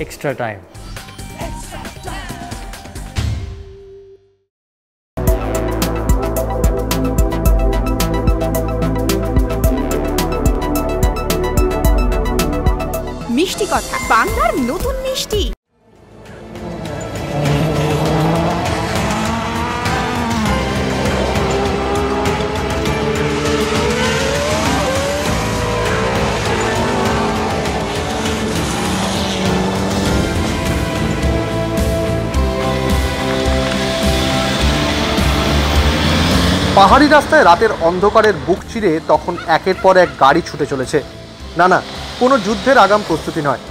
extra time. মিষ্টি কথা বাংলার নতুন মিষ্টি পাহাড়ি রাস্তায় রাতের অন্ধকারের বুক চিরে তখন একের পর এক গাড়ি ছুটে চলেছে। না না, কোনো যুদ্ধের আগাম প্রস্তুতি নয়।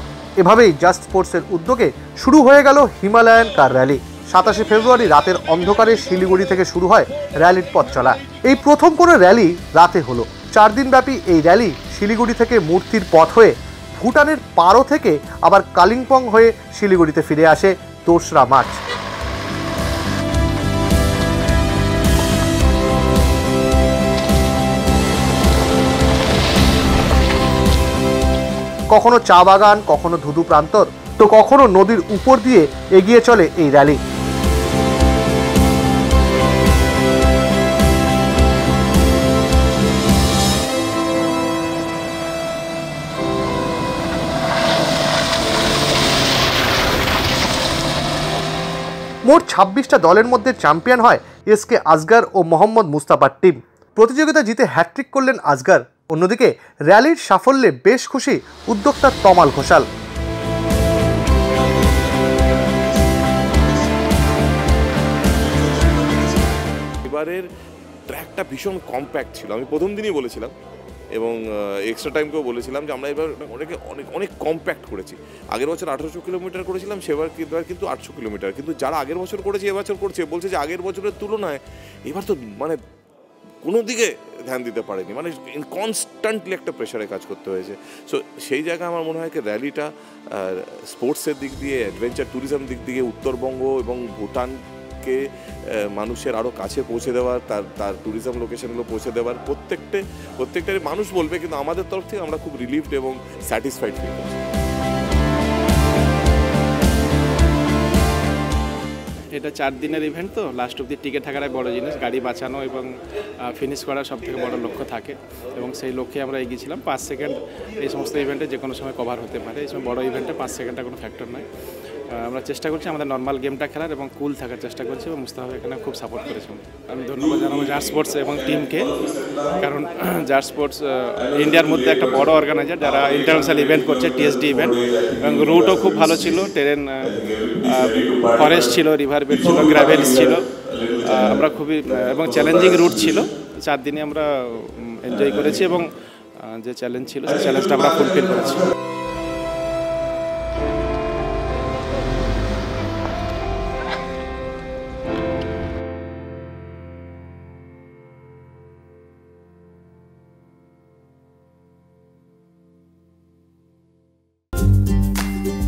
এভাবেই জাস্ট স্পোর্টসের উদ্যোগে শুরু হয়ে গেল হিমালয়ান কার র্যালি। সাতাশে ফেব্রুয়ারি রাতের অন্ধকারে শিলিগুড়ি থেকে শুরু হয় র্যালির পথ চলা। এই প্রথম কোনো র্যালি রাতে হলো। চার দিনব্যাপী এই র্যালি শিলিগুড়ি থেকে মূর্তির পথ হয়ে ভুটানের পারো থেকে আবার কালিম্পং হয়ে শিলিগুড়িতে ফিরে আসে দোসরা মার্চ। কখনো চা বাগান, কখনো ধুধু প্রান্তর, তো কখনো নদীর উপর দিয়ে এগিয়ে চলে এই র্যালি। মোট ছাব্বিশটা দলের মধ্যে চ্যাম্পিয়ন হয় এস কে আজগার ও মোহাম্মদ মুস্তাফার টিম। প্রতিযোগিতা জিতে হ্যাট্রিক করলেন আজগার। অন্যদিকে, র্যালির সাফল্যে বেশ খুশি উদ্যোক্তা তমাল ঘোষাল। এবারের ট্র্যাকটা ভীষণ কম্প্যাক্ট ছিল। আমি প্রথম দিনই বলেছিলাম এবং এক্সট্রা টাইমকেও বলেছিলাম যে আমরা এবার অনেকে অনেক অনেক কম্প্যাক্ট করেছি। আগের বছর আঠারোশো কিলোমিটার করেছিলাম, সেবার এবার কিন্তু আটশো কিলোমিটার। কিন্তু যারা আগের বছর করেছে, এবছর করছে, বলছে যে আগের বছরের তুলনায় এবার তো মানে কোনো দিকে ধ্যান দিতে পারেনি। মানে কনস্ট্যান্টলি একটা প্রেশারে কাজ করতে হয়েছে। সো সেই জায়গায় আমার মনে হয় কি র্যালিটা স্পোর্টসের দিক দিয়ে অ্যাডভেঞ্চার ট্যুরিজম দিক দিয়ে উত্তরবঙ্গ এবং ভুটানকে আহ, মানুষের আরও কাছে পৌঁছে দেওয়ার তার তার ট্যুরিজম লোকেশনগুলো পৌঁছে দেওয়ার প্রত্যেকটা প্রত্যেকটারই মানুষ বলবে কিন্তু আমাদের তরফ থেকে আমরা খুব রিলিভড এবং স্যাটিসফাইড ফিল করছি। এটা চার দিনের ইভেন্ট তো লাস্ট অব্দি টিকে থাকাটাই বড় জিনিস। গাড়ি বাঁচানো এবং ফিনিশ করা সব থেকে বড় লক্ষ্য থাকে। এবং সেই লক্ষ্যে আমরা এগিয়েছিলাম পাঁচ সেকেন্ড এই সমস্ত ইভেন্টে যে কোনো সময় কভার হতে পারে। এই সময় বড় ইভেন্টে পাঁচ সেকেন্ডটা কোনো ফ্যাক্টর নয়। আমরা চেষ্টা করছি আমাদের নর্মাল গেমটা খেলার এবং কুল থাকার চেষ্টা করছি এবং মুস্তাফা এখানে খুব সাপোর্ট করেছে। আমি ধন্যবাদ জানাব জার স্পোর্টস এবং টিমকে কারণ জার স্পোর্টস ইন্ডিয়ার মধ্যে একটা বড় অর্গানাইজার যারা ইন্টারন্যাশনাল ইভেন্ট করছে টিএসডি ইভেন্ট এবং রুটও খুব ভালো ছিল ট্রেন ফরেস্ট ছিল রিভার বেড ছিল গ্র্যাভেলস ছিল আমরা খুবই এবং চ্যালেঞ্জিং রুট ছিল। চার দিনে আমরা এনজয় করেছি এবং যে চ্যালেঞ্জ ছিল, সেই চ্যালেঞ্জটা আমরা ফুলফিল করেছি।